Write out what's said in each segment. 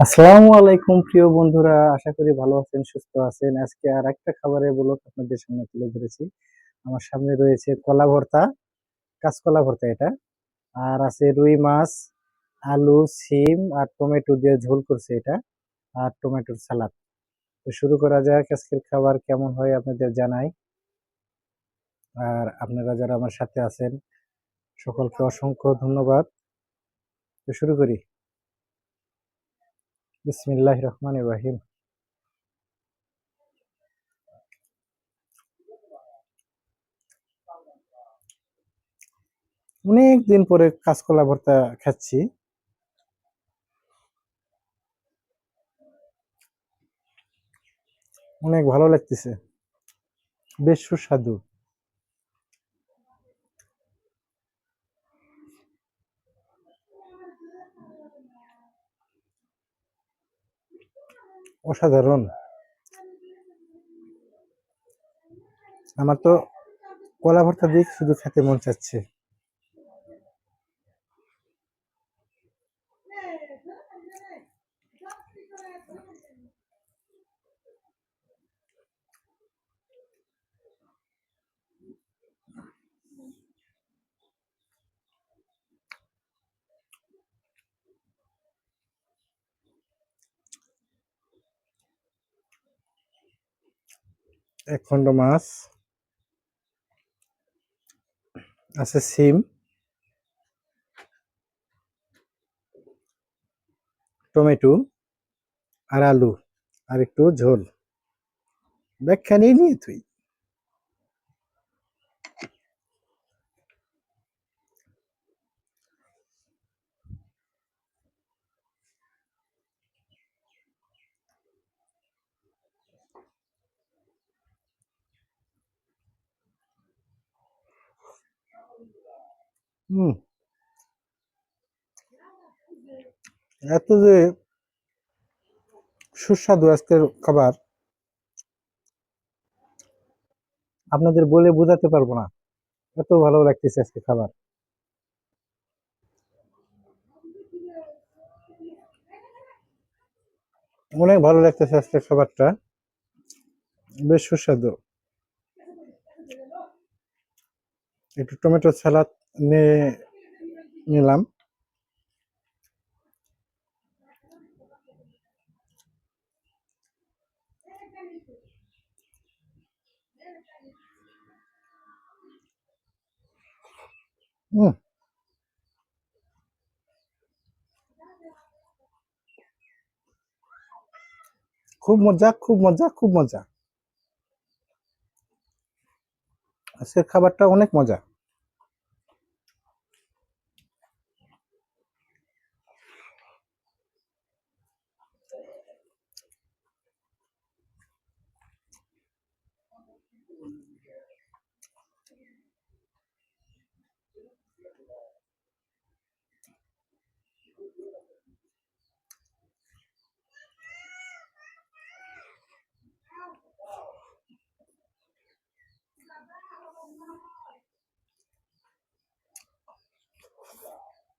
আসসালামু আলাইকুম, প্রিয় বন্ধুরা। আশা করি ভালো আছেন, সুস্থ আছেন। আজকে আর একটা খাবারের ব্লগ আপনাদের সামনে তুলে ধরেছি। আমার সামনে রয়েছে কলা ভর্তা, কাঁচকলা ভর্তা এটা। আর আছে রুই মাছ, আলু সিম আর টমেটো দিয়ে ঝোল করছে এটা, আর টমেটোর সালাদ। তো শুরু করা যাক, আজকের খাবার কেমন হয় আপনাদের জানাই। আর আপনারা যারা আমার সাথে আছেন, সকলকে অসংখ্য ধন্যবাদ। তো শুরু করি। বিসমিল্লাহ রহমান রাহিম। অনেক দিন পরে কাঁচকলা ভর্তা খাচ্ছি। অনেক ভালো লাগতেছে। বেশ সুস্বাদু। অসাধারণ। আমার তো কলা ভর্তা দিক শুধু খেতে মন চাচ্ছে। এক খণ্ড মাছ। আছে সিম। টমেটো আর আলু আর একটু ঝোল। ব্যাখ্যা নিয়ে নিয়ে তুই। হুম। এত যে সুস্বাদু আজকের খাবার, আপনাদের বলে বোঝাতে পারব না। এত ভালো লাগতেছে আজকে খাবার। অনেক ভালো লাগতেছে আজকের খাবারটা। বেশ সুস্বাদু। একটু টমেটো সালাদ। নিয়ে নিলাম। হুম খুব মজা খুব মজা খুব মজা। আজকের খাবারটা অনেক মজা।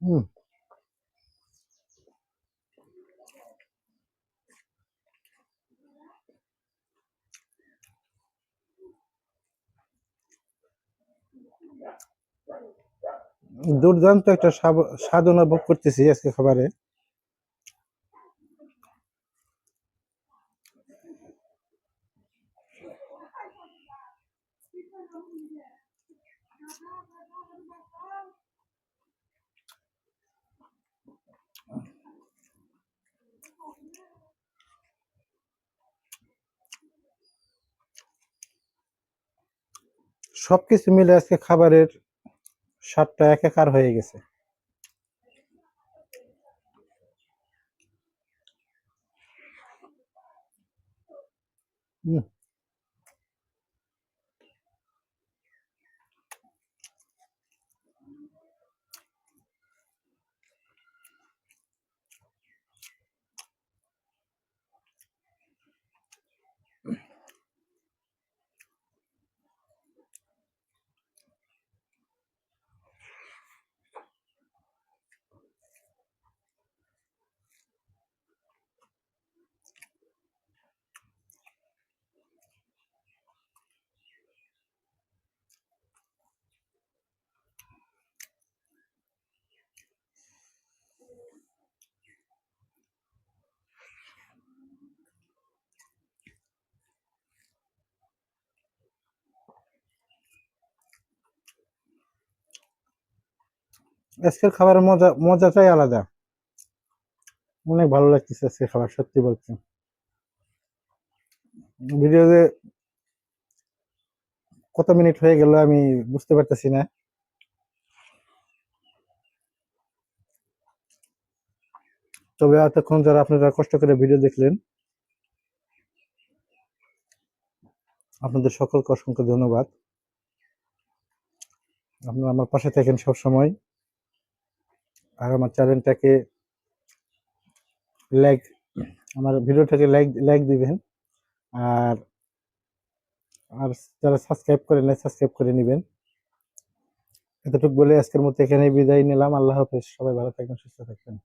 হুম দুর্দান্ত একটা স্বাদ অনুভব করতেছি আজকে খাবারে। সবকিছু মিলে আজকে খাবারের স্বাদটা একাকার হয়ে গেছে। হুম আজকের খাবারের মজা, মজাটাই আলাদা। অনেক ভালো লাগতেছে আজকে খাবার, সত্যি বলছি। ভিডিওতে কত মিনিট হয়ে গেল আমি বুঝতে পারতেছি না। তবে এতক্ষণ যারা আপনারা কষ্ট করে ভিডিও দেখলেন, আপনাদের সকলকে অসংখ্য ধন্যবাদ। আপনারা আমার পাশে থাকেন সব সময় আর আমার চ্যানেলটাকে লাইক আমার ভিডিওটাকে লাইক লাইক দিবেন। আর আর যারা সাবস্ক্রাইব করেন না সাবস্ক্রাইব করে নেবেন। এতটুকু বলে আজকের মতো এখানে বিদায় নিলাম। আল্লাহ হাফেজ। সবাই ভালো থাকবেন, সুস্থ থাকবেন।